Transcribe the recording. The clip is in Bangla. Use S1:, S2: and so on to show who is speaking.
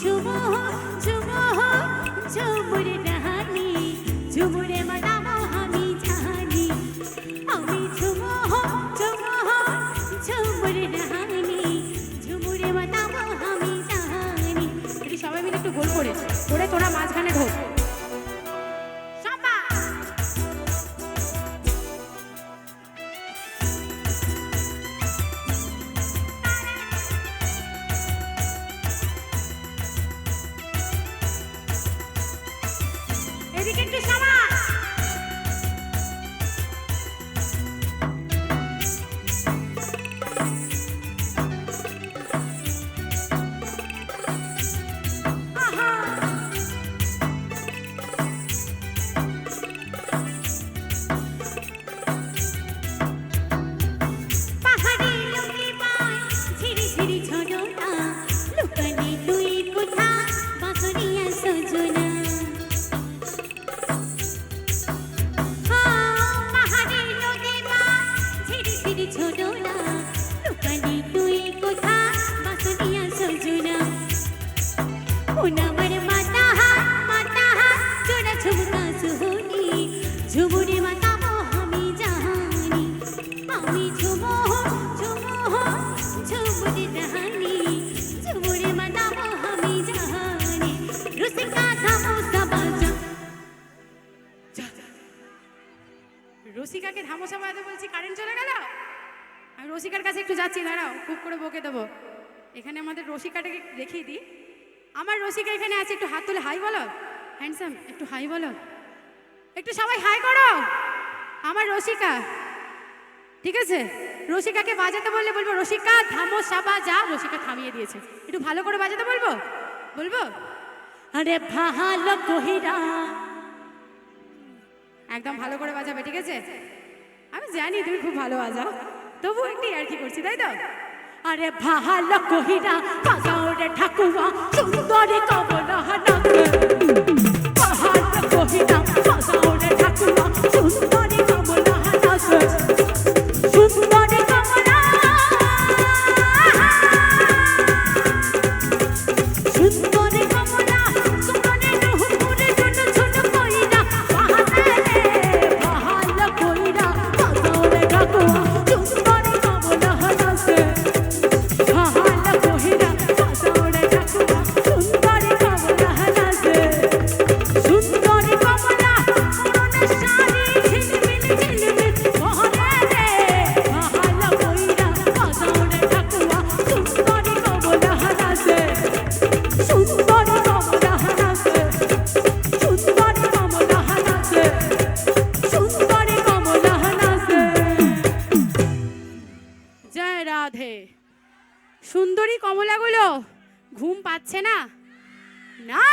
S1: ঝুমহ ঝুমহ ঝুমুর ডাহানি, ঝুমুরে মাদাম আমি জানি আমি ঝুমহ ঝুমহ ঝুমুর ডাহানি, ঝুমুরে মাদাম আমি জানি সবাই মিলে একটু গোল করে করে তোরা মাঝখানে ঢোক ওদিকে একটু সাবাস। ছোট লুকানি তুই কোথা বাসরিয়া সজনা। ছোট না রূপালি তুই কোথা? বাসনিয়া মাতা মাতা আমি জাহানি। ঝুমুরে মাতাবো আমি জাহানি। রুসিকা থামো সাবাজা রসিকাকে ধামসা বাজাতে বলছি কারেন্ট চলে গেল? আমি রসিকার কাছে একটু যাচ্ছি দাঁড়াও খুব করে বকে দেবো। এখানে আমাদের রসিকাটাকে দেখিয়ে দিই। আমার রসিকা এখানে আছে একটু হাত তুলে হাই বলো। হ্যান্ডসাম একটু হাই বলো। একটু সবাই হাই করো। আমার রসিকা ঠিক আছে? রসিকাকে বাজাতে বললে বলব রসিকা থামো সাবা যা। রসিকা থামিয়ে দিয়েছে। একটু ভালো করে বাজাতে বলব? বলব? আরে ভালো কহিরা।
S2: একদম ভালো করে বাজাবে ঠিক আছে? আমি জানি তুমি খুব ভালো বাজাও।
S1: তবু একটু আর কি করছি, তাই তো? আরে ভালো কহিরা বাজাও রে ঠাকুমা, সুন্দরী কমলা হানাকে সুন্দরী কমলাগুলো ঘুম পাচ্ছে না? না!